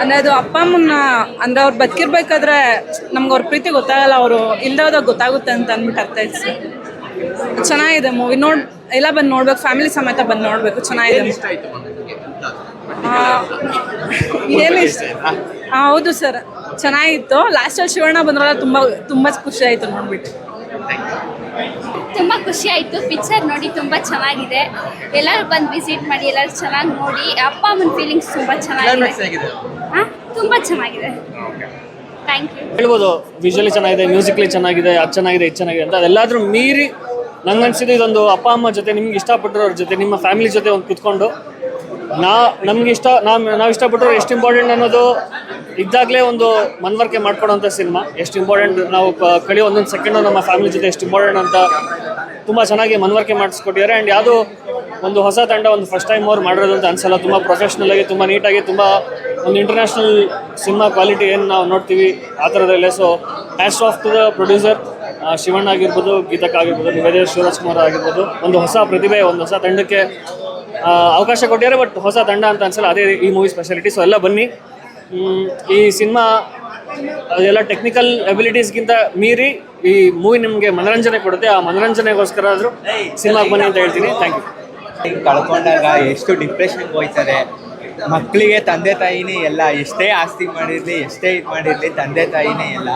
ಅಂದರೆ ಅದು ಅಪ್ಪ ಅಮ್ಮನ ಅಂದರೆ ಅವ್ರು ಬದುಕಿರ್ಬೇಕಾದ್ರೆ ನಮ್ಗೆ ಅವ್ರ ಪ್ರೀತಿ ಗೊತ್ತಾಗಲ್ಲ ಅವರು ಇಲ್ದೋದಾಗ ಗೊತ್ತಾಗುತ್ತೆ ಅಂತ ಅಂದ್ಬಿಟ್ಟು ಸರ್. ಚೆನ್ನಾಗಿದೆ ಮೂವಿ ನೋಡ್ ಎಲ್ಲ ಬಂದು ನೋಡ್ಬೇಕು ಫ್ಯಾಮಿಲಿ ಸಮೇತ ಬಂದು ನೋಡಬೇಕು ಚೆನ್ನಾಗಿದೆ ಏನು ಇಷ್ಟ ಹೌದು ಸರ್. ಚೆನ್ನಾಗಿತ್ತು. ಲಾಸ್ಟಲ್ಲಿ ಶಿವಣ್ಣ ಬಂದ್ರಲ್ಲ ತುಂಬ ತುಂಬ ಖುಷಿ ಆಯಿತು ನೋಡ್ಬಿಟ್ಟು. ತುಂಬ ಖುಷಿ ಆಯಿತು. ಪಿಕ್ಚರ್ ನೋಡಿ ತುಂಬ ಚೆನ್ನಾಗಿದೆ. ಎಲ್ಲರೂ ಬಂದು ವಿಸಿಟ್ ಮಾಡಿ ಎಲ್ಲರೂ ಚೆನ್ನಾಗಿ ನೋಡಿ ಅಪ್ಪ ಅಮ್ಮನ ಫೀಲಿಂಗ್ಸ್ ತುಂಬ ಚೆನ್ನಾಗಿದೆ. ಹಾಂ ತುಂಬ ಚೆನ್ನಾಗಿದೆ. ಥ್ಯಾಂಕ್ ಯು ಹೇಳ್ಬೋದು ವಿಜುವಲಿ ಚೆನ್ನಾಗಿದೆ ಮ್ಯೂಸಿಕ್ಲಿ ಚೆನ್ನಾಗಿದೆ ಅದು ಚೆನ್ನಾಗಿದೆ ಇದು ಚೆನ್ನಾಗಿದೆ ಅಂತ ಅದೆಲ್ಲಾದ್ರೂ ಮೀರಿ ನಂಗೆ ಅನ್ಸಿದ್ದು ಇದೊಂದು ಅಪ್ಪ ಅಮ್ಮ ಜೊತೆ ನಿಮ್ಗೆ ಇಷ್ಟಪಟ್ಟಿರೋರ ಜೊತೆ ನಿಮ್ಮ ಫ್ಯಾಮಿಲಿ ಜೊತೆ ಒಂದು ಕುತ್ಕೊಂಡು ನಾ ನಮ್ಗೆ ಇಷ್ಟ ನಾವು ನಾವು ಇಷ್ಟಪಟ್ಟರು ಎಷ್ಟು ಇಂಪಾರ್ಟೆಂಟ್ ಅನ್ನೋದು ಇದ್ದಾಗಲೇ ಒಂದು ಮನವರಿಕೆ ಮಾಡ್ಕೊಡೋಂಥ ಸಿನಿಮಾ. ಎಷ್ಟು ಇಂಪಾರ್ಟೆಂಟ್ ನಾವು ಕಳಿಯೋ ಒಂದೊಂದು ಸೆಕೆಂಡು ನಮ್ಮ ಫ್ಯಾಮಿಲಿ ಜೊತೆ ಎಷ್ಟು ಇಂಪಾರ್ಟೆಂಟ್ ಅಂತ ತುಂಬ ಚೆನ್ನಾಗಿ ಮನವರಿಕೆ ಮಾಡಿಸ್ಕೊಟ್ಟಿದ್ದಾರೆ. ಆ್ಯಂಡ್ ಯಾವುದೋ ಒಂದು ಹೊಸ ತಂಡ ಒಂದು ಫಸ್ಟ್ ಟೈಮ್ ಅವ್ರು ಮಾಡಿರೋದು ಅಂತ ಅನಿಸಲ್ಲ. ತುಂಬ ಪ್ರೊಫೆಷ್ನಲ್ ಆಗಿ, ತುಂಬ ನೀಟಾಗಿ ತುಂಬ ಒಂದು ಇಂಟರ್ನ್ಯಾಷನಲ್ ಸಿನಿಮಾ ಕ್ವಾಲಿಟಿ ಏನು ನಾವು ನೋಡ್ತೀವಿ ಆ ಥರದಲ್ಲೇ so hats off to the producer Shivanna ಆಗಿರ್ಬೋದು ಗೀತಕ್ ಆಗಿರ್ಬೋದು ನಿವೇದೇ ಶಿವರಾಜ್ ಕುಮಾರ್ ಆಗಿರ್ಬೋದು. ಒಂದು ಹೊಸ ಪ್ರತಿಭೆ, ಒಂದು ಹೊಸ ತಂಡಕ್ಕೆ ಅವಕಾಶ ಕೊಟ್ಟಿದ್ದಾರೆ. ಬಟ್ ಹೊಸ ತಂಡ ಅಂತ ಅನ್ಸಲ್ಲ, ಅದೇ ಈ ಮೂವಿ ಸ್ಪೆಷಾಲಿಟಿ ಸೊ ಎಲ್ಲ ಬನ್ನಿ. ಈ ಸಿನಿಮಾ ಅದೆಲ್ಲ ಟೆಕ್ನಿಕಲ್ ಅಬಿಲಿಟೀಸ್ಗಿಂತ ಮೀರಿ ಈ ಮೂವಿ ನಿಮಗೆ ಮನೋರಂಜನೆ ಕೊಡುತ್ತೆ. ಆ ಮನರಂಜನೆಗೋಸ್ಕರ ಆದರೂ ಸಿನಿಮಾಗೆ ಬನ್ನಿ ಅಂತ ಹೇಳ್ತೀನಿ. ಥ್ಯಾಂಕ್ ಯು ಕಳ್ಕೊಂಡಾಗ ಎಷ್ಟು ಡಿಪ್ರೆಷನ್ಗೆ ಹೋಯ್ತಾರೆ. ಮಕ್ಕಳಿಗೆ ತಂದೆ ತಾಯಿನೇ ಎಲ್ಲ, ಎಷ್ಟೇ ಆಸ್ತಿ ಮಾಡಿರಲಿ, ಎಷ್ಟೇ ಇದು ಮಾಡಿರಲಿ, ತಂದೆ ತಾಯಿನೇ ಎಲ್ಲ.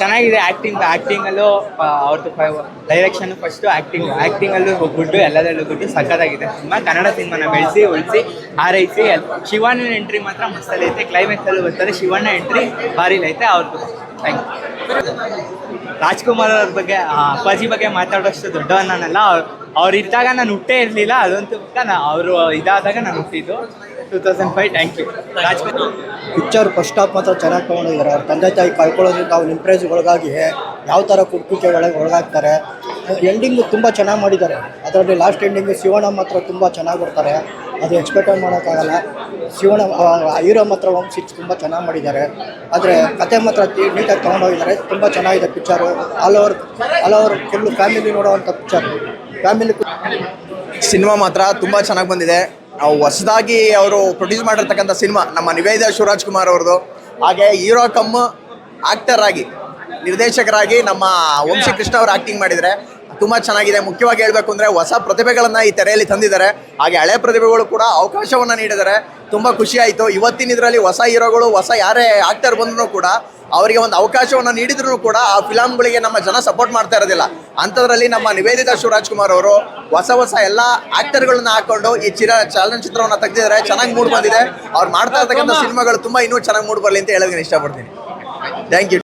ಚೆನ್ನಾಗಿದೆ ಆ್ಯಕ್ಟಿಂಗ್ ಆ್ಯಕ್ಟಿಂಗಲ್ಲೂ ಅವ್ರದ್ದು ಡೈರೆಕ್ಷನ್ ಫಸ್ಟು ಆ್ಯಕ್ಟಿಂಗ್ ಆ್ಯಕ್ಟಿಂಗಲ್ಲೂ ಹೋಗ್ಬಿಟ್ಟು ಎಲ್ಲದರಲ್ಲೂ ಹೋಗ್ಬಿಟ್ಟು ಸಖತ್ತಾಗಿದೆ. ಸಿನಿಮಾ ಕನ್ನಡ ಸಿನಿಮಾನ ಬೆಳೆಸಿ, ಉಳಿಸಿ ಎಲ್, ಶಿವಣ್ಣನ ಎಂಟ್ರಿ ಮಾತ್ರ ಮಸ್ತಲ್ಲಿ ಐತೆ ಕ್ಲೈಮ್ಯಾಕ್ಸಲ್ಲೂ ಬರ್ತಾರೆ ಶಿವಣ್ಣ ಎಂಟ್ರಿ ಭಾರಿ ಐತೆ ಅವ್ರದ್ದು ಥ್ಯಾಂಕ್ ಯು ರಾಜ್ಕುಮಾರ್ ಅವ್ರ ಬಗ್ಗೆ ಅಪ್ಪಾಜಿ ಬಗ್ಗೆ ಮಾತಾಡೋಷ್ಟು ದೊಡ್ಡವನ್ ನಾನಲ್ಲ ಅವ್ರು ಇದ್ದಾಗ ನಾನು ಹುಟ್ಟೇ ಇರಲಿಲ್ಲ, ಅದಂತೂ ನಾ ಅವರು ಇದಾದಾಗ ನಾನು ಹುಟ್ಟಿದ್ದು. Two thousand five thank you Rajkumar. Picture first stop ಮಾತ್ರ ಚೆನ್ನಾಗಿ ತೊಗೊಂಡಿದ್ದಾರೆ. ಅವ್ರ ತಂದೆ ತಾಯಿ ಕಳ್ಕೊಳ್ಳೋದ್ರಿಂದ ಅವ್ರು ಇಂಪ್ರೆಸ್ ಒಳಗಾಗಿ ಯಾವ ಥರ ಕುಟುಕಿಗೆ ಒಳಗೆ ಒಳಗಾಗ್ತಾರೆ. ಎಂಡಿಂಗು ತುಂಬ ಚೆನ್ನಾಗಿ ಮಾಡಿದ್ದಾರೆ. ಅದರಲ್ಲಿ ಲಾಸ್ಟ್ ಎಂಡಿಂಗು ಶಿವಣ್ಣ ಮಾತ್ರ ತುಂಬ ಚೆನ್ನಾಗಿ ಬರ್ತಾರೆ ಅದು ಎಕ್ಸ್ಪೆಕ್ಟ್ ಮಾಡೋಕ್ಕಾಗಲ್ಲ. ಶಿವನ ಹೀರೋ ಮಾತ್ರ ವಂಶಿ ತುಂಬ ಚೆನ್ನಾಗಿ ಮಾಡಿದ್ದಾರೆ. ಆದರೆ ಕತೆ ಮಾತ್ರ ನೀಟಾಗಿ ತೊಗೊಂಡೋಗಿದ್ದಾರೆ. ತುಂಬ ಚೆನ್ನಾಗಿದೆ picture all over all over full family ನೋಡೋವಂಥ picture family cinema ಮಾತ್ರ ತುಂಬ ಚೆನ್ನಾಗಿ ಬಂದಿದೆ. ನಾವು ಹೊಸದಾಗಿ ಅವರು ಪ್ರೊಡ್ಯೂಸ್ ಮಾಡಿರ್ತಕ್ಕಂಥ ಸಿನಿಮಾ ನಮ್ಮ ನಿವೇದ ಶಿವರಾಜ್ ಕುಮಾರ್ ಅವ್ರದ್ದು. ಹಾಗೆ ಹೀರೋ ಕಮ್ ಆಕ್ಟರ್ ಆಗಿ, ನಿರ್ದೇಶಕರಾಗಿ ನಮ್ಮ ವಂಶಿ ಕೃಷ್ಣ ಅವರು ಆಕ್ಟಿಂಗ್ ಮಾಡಿದರೆ ತುಂಬ ಚೆನ್ನಾಗಿದೆ. ಮುಖ್ಯವಾಗಿ ಹೇಳಬೇಕು ಅಂದರೆ ಹೊಸ ಪ್ರತಿಭೆಗಳನ್ನು ಈ ತೆರೆಯಲ್ಲಿ ತಂದಿದ್ದಾರೆ. ಹಾಗೆ ಹಳೆ ಪ್ರತಿಭೆಗಳು ಕೂಡ ಅವಕಾಶವನ್ನು ನೀಡಿದ್ದಾರೆ. ತುಂಬ ಖುಷಿ ಆಯ್ತು. ಇವತ್ತಿನ ಇದರಲ್ಲಿ ಹೊಸ ಹೀರೋಗಳು ಹೊಸ ಯಾರೇ ಆಕ್ಟರ್ ಬಂದರೂ ಕೂಡ ಅವರಿಗೆ ಒಂದು ಅವಕಾಶವನ್ನು ನೀಡಿದ್ರು ಕೂಡ ಆ ಫಿಲಮ್ಗಳಿಗೆ ನಮ್ಮ ಜನ ಸಪೋರ್ಟ್ ಮಾಡ್ತಾ ಇರೋದಿಲ್ಲ. ಅಂಥದ್ರಲ್ಲಿ ನಮ್ಮ ನಿವೇದಿತ ಶಿವರಾಜ್ ಕುಮಾರ್ ಅವರು ಹೊಸ ಹೊಸ ಎಲ್ಲ ಆಕ್ಟರ್ಗಳನ್ನ ಹಾಕೊಂಡು ಈ ಚಿರ ಚಲನಚಿತ್ರವನ್ನು ತೆಗೆದಿದ್ದಾರೆ. ಚೆನ್ನಾಗಿ ಮೂಡ್ ಬಂದಿದೆ. ಅವ್ರು ಮಾಡ್ತಾ ಇರ್ತಕ್ಕಂಥ ಸಿನಿಮಾಗಳು ತುಂಬ ಇನ್ನೂ ಚೆನ್ನಾಗಿ ಮೂಡ್ ಬರಲಿ ಅಂತ ಹೇಳೋದಕ್ಕೆ ಇಷ್ಟಪಡ್ತೀನಿ. Thank you